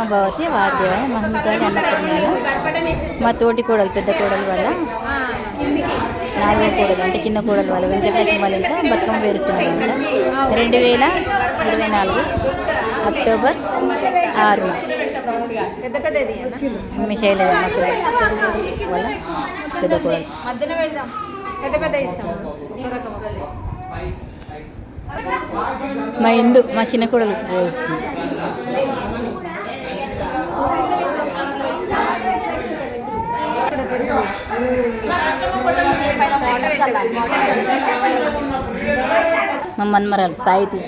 మా భవతి వాద్యవాయ మహిమకారి అన్నపూర్ణ మా తోటి కోడలు పెద్ద కోడలు వల్ల నాలుగో కోడలు అంటే చిన్న కోడలు వల్ల వెంకటలక్ష్మి వాళ్ళ ఇంట్లో బతుకమ్మ పేరుస్తున్నాం అనమాట రెండు వేల ఇరవై నాలుగు అక్టోబర్ ఆరు. మిషైల్ వల్ల పెద్ద కోడలు పెద్ద పెద్ద మా ఇందు మా చిన్న కోడలు పేరుస్తుంది మా మన్మరాలు సాయితి.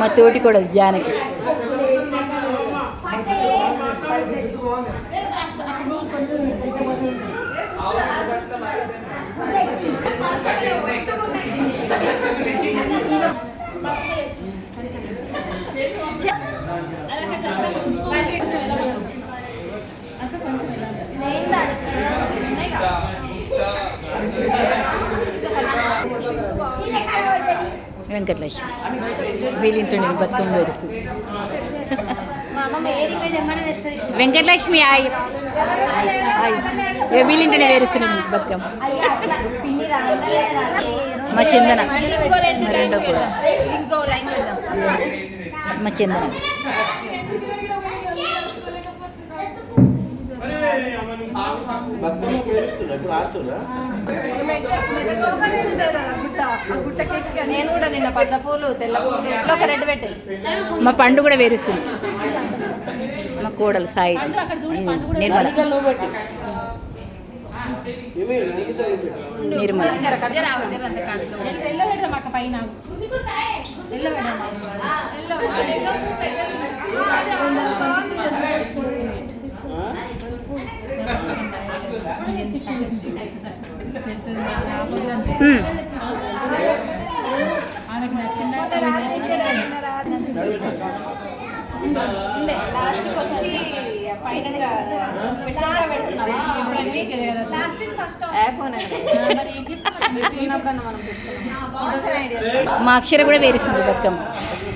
మా తోటి కూడా జానకి. వెంకటలక్ష్మి వీళ్ళింటి నేను బతుకమ్మ వెంకటలక్ష్మి ఆయి ఆయి ఇక వీళ్ళింటనే వేరుస్తున్నాం బతుకమ్మ మా చందన ఇంకో రెండు రెండో కూడా చందన నేను కూడా నిన్న పచ్చ పూలు తెల్ల పూలు ఒక రెడ్ పెట్టాయి మా పండు కూడా వేరుస్తుంది. మా కోడలు సాయి. నిర్మల. నిర్మల. తెల్ల పెడదాం లాస్ట్కి వచ్చి ఫైనల్ స్పెషల్గా పెడుతున్నావా మా అక్షర కూడా వేరుస్తుంది బతుకమ్మ.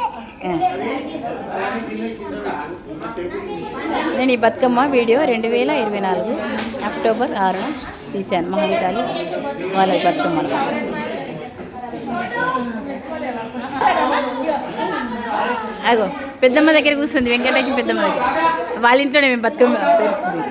నేను ఈ బతుకమ్మ వీడియో రెండు వేల ఇరవై నాలుగు అక్టోబర్ ఆరున తీశాను. మహావికాలు వాళ్ళ బతుకమ్మ అగో పెద్దమ్మ దగ్గర కూర్చుంది వెంకటకి పెద్దమ్మ దగ్గర. వాళ్ళ ఇంట్లోనే మేము బతుకమ్మ తెలుస్తుంది